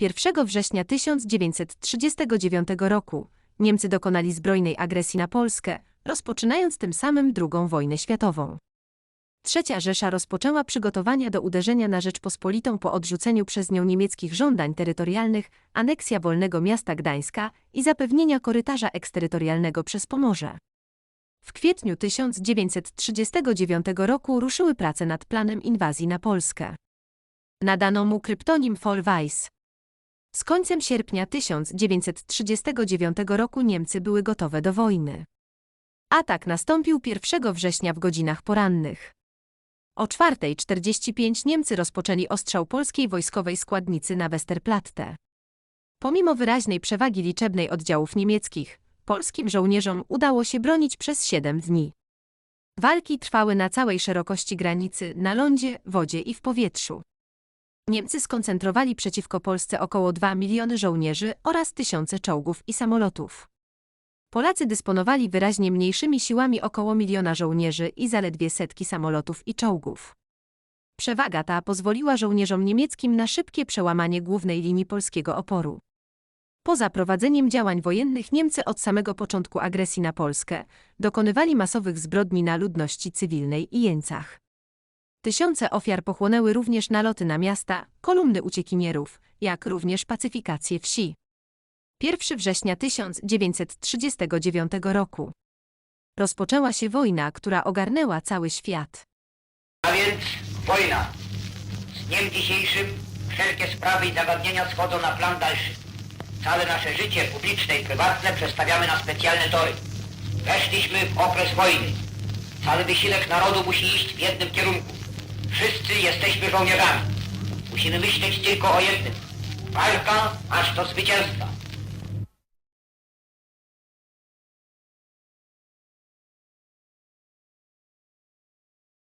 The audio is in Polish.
1 września 1939 roku Niemcy dokonali zbrojnej agresji na Polskę, rozpoczynając tym samym II wojnę światową. Trzecia Rzesza rozpoczęła przygotowania do uderzenia na Rzeczpospolitą po odrzuceniu przez nią niemieckich żądań terytorialnych, aneksja wolnego miasta Gdańska i zapewnienia korytarza eksterytorialnego przez Pomorze. W kwietniu 1939 roku ruszyły prace nad planem inwazji na Polskę. Nadano mu kryptonim Weiss. Z końcem sierpnia 1939 roku Niemcy były gotowe do wojny. Atak nastąpił 1 września w godzinach porannych. O 4.45 Niemcy rozpoczęli ostrzał polskiej wojskowej składnicy na Westerplatte. Pomimo wyraźnej przewagi liczebnej oddziałów niemieckich, polskim żołnierzom udało się bronić przez 7 dni. Walki trwały na całej szerokości granicy, na lądzie, wodzie i w powietrzu. Niemcy skoncentrowali przeciwko Polsce około 2 miliony żołnierzy oraz tysiące czołgów i samolotów. Polacy dysponowali wyraźnie mniejszymi siłami około miliona żołnierzy i zaledwie setki samolotów i czołgów. Przewaga ta pozwoliła żołnierzom niemieckim na szybkie przełamanie głównej linii polskiego oporu. Poza prowadzeniem działań wojennych Niemcy od samego początku agresji na Polskę dokonywali masowych zbrodni na ludności cywilnej i jeńcach. Tysiące ofiar pochłonęły również naloty na miasta, kolumny uciekinierów, jak również pacyfikację wsi. 1 września 1939 roku. Rozpoczęła się wojna, która ogarnęła cały świat. A więc wojna. Z dniem dzisiejszym wszelkie sprawy i zagadnienia schodzą na plan dalszy. Całe nasze życie publiczne i prywatne przestawiamy na specjalne tory. Weszliśmy w okres wojny. Cały wysiłek narodu musi iść w jednym kierunku. Wszyscy jesteśmy żołnierzami. Musimy myśleć tylko o jednym. Walka aż do zwycięstwa.